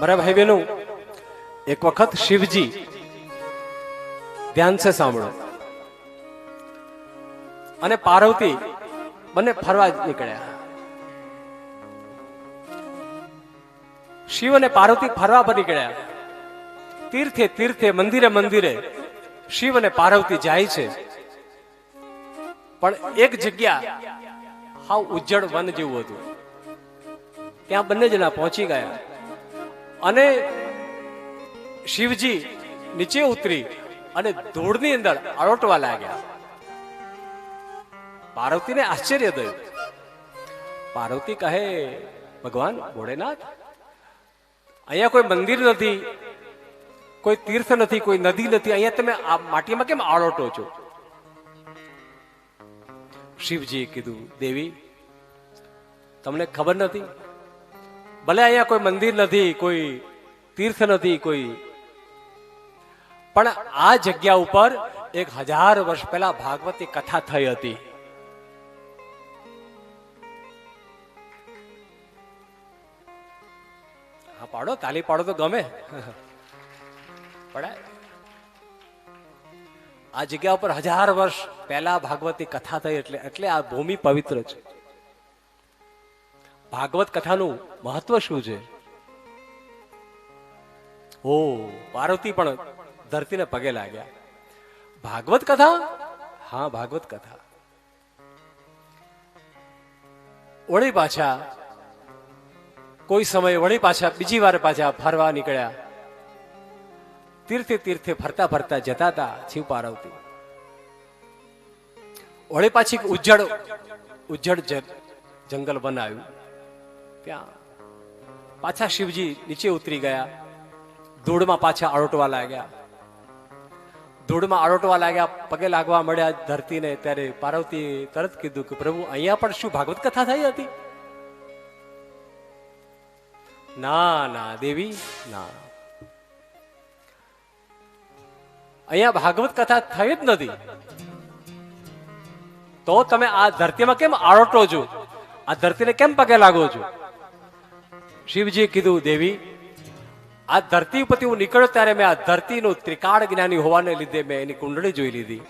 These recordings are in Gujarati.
મારા ભાઈ બહેનો, એક વખત શિવજી, ધ્યાન છે સાંભળો. અને પાર્વતી બંને ફરવા નીકળ્યા. શિવ અને પાર્વતી ફરવા પર નીકળ્યા. તીર્થે તીર્થે, મંદિરે મંદિરે શિવ અને પાર્વતી જાય છે. પણ એક જગ્યા હાવ ઉજ્જડ વન જેવું હતું. ત્યાં બંને જણા પહોંચી ગયા. અને શિવજી નીચે ઉતરી અને ધૂળની અંદર અળોટવા લાગ્યા. પાર્વતીને આશ્ચર્ય થયું. પાર્વતી કહે, ભગવાન, ભોળેનાથ, અહીંયા કોઈ મંદિર નથી, કોઈ તીર્થ નથી, કોઈ નદી નથી, અહીંયા તમે આ માટીમાં કેમ આળોટો છો? શિવજીએ કીધું, દેવી, તમને ખબર નથી ભલે અહીંયા કોઈ મંદિર નથી, કોઈ તીર્થ નથી, કોઈ. પણ આ જગ્યા ઉપર એક હજાર વર્ષ પહેલા ભાગવતી કથા થઈ હતી. હા, પાડો, તાલી પાડો તો ગમે. પડાય આ જગ્યા ઉપર હજાર વર્ષ પહેલા ભાગવતી કથા થઈ એટલે એટલે આ ભૂમિ પવિત્ર છે. ભાગવત કથાનું મહત્વ શું છે? ઓ, પાર્વતી પણ ધરતીને પગે લાગ્યા. ભાગવત કથા? હા, ભાગવત કથા. વળી પાછા, કોઈ સમયે વળી પાછા બીજી વાર પાછા ફરવા નીકળ્યા. તીર્થે તીર્થે ફરતા ફરતા જતા હતા શિવ પાર્વતી. વળી પાછી ઉજ્જડ ઉજ્જડ જંગલ બનાવ્યું. ત્યાં. પાછા શિવજી નીચે ઉતરી ગયા. ધૂળમાં પાછા આળોટવા લાગ્યા. ધૂળમાં આળોટવા લાગ્યા, પગે લાગવા મળ્યા ધરતીને, ત્યારે પાર્વતી તરત કીધું કે, પ્રભુ, અહીંયા પણ શું ભાગવત કથા થઈ હતી? ના ના, દેવી, ના. અહીંયા ભાગવત કથા થઈ જ નથી. તો તમે આ ધરતીમાં કેમ આરોટો છો? આ ધરતીને કેમ પગે લાગો છો? શિવજીએ કીધું, દેવી, આ ધરતી ઉપરથી હું નીકળ્યો ત્યારે મેં આ ધરતીનું ત્રિકાળ જ્ઞાની હોવાને લીધે મેં એની કુંડળી જોઈ લીધી.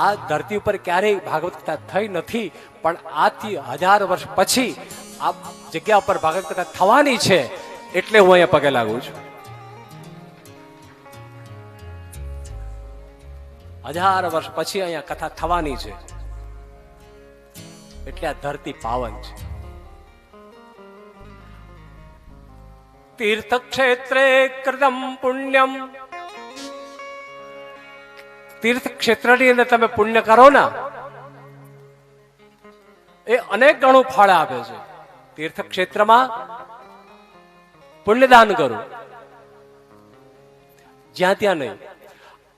આ ધરતી ઉપર ક્યારેય ભાગવત કથા થઈ નથી, પણ આજથી હજાર વર્ષ પછી આ જગ્યા ઉપર ભાગવત કથા થવાની છે એટલે હું અહીંયા પગે લાગુ છું. હજાર વર્ષ પછી અહીંયા કથા થવાની છે. એટલે આ ધરતી પાવન છે. તીર્થક્ષેત્રે કૃતમ પુણ્યમ તીર્થક્ષેત્રની અંદર તમે પુણ્ય કરો ને, એ અનેક ગણું ફળ આપે છે. તીર્થક્ષેત્રમાં પુણ્યદાન કરો. જ્યાં ત્યાં નહીં.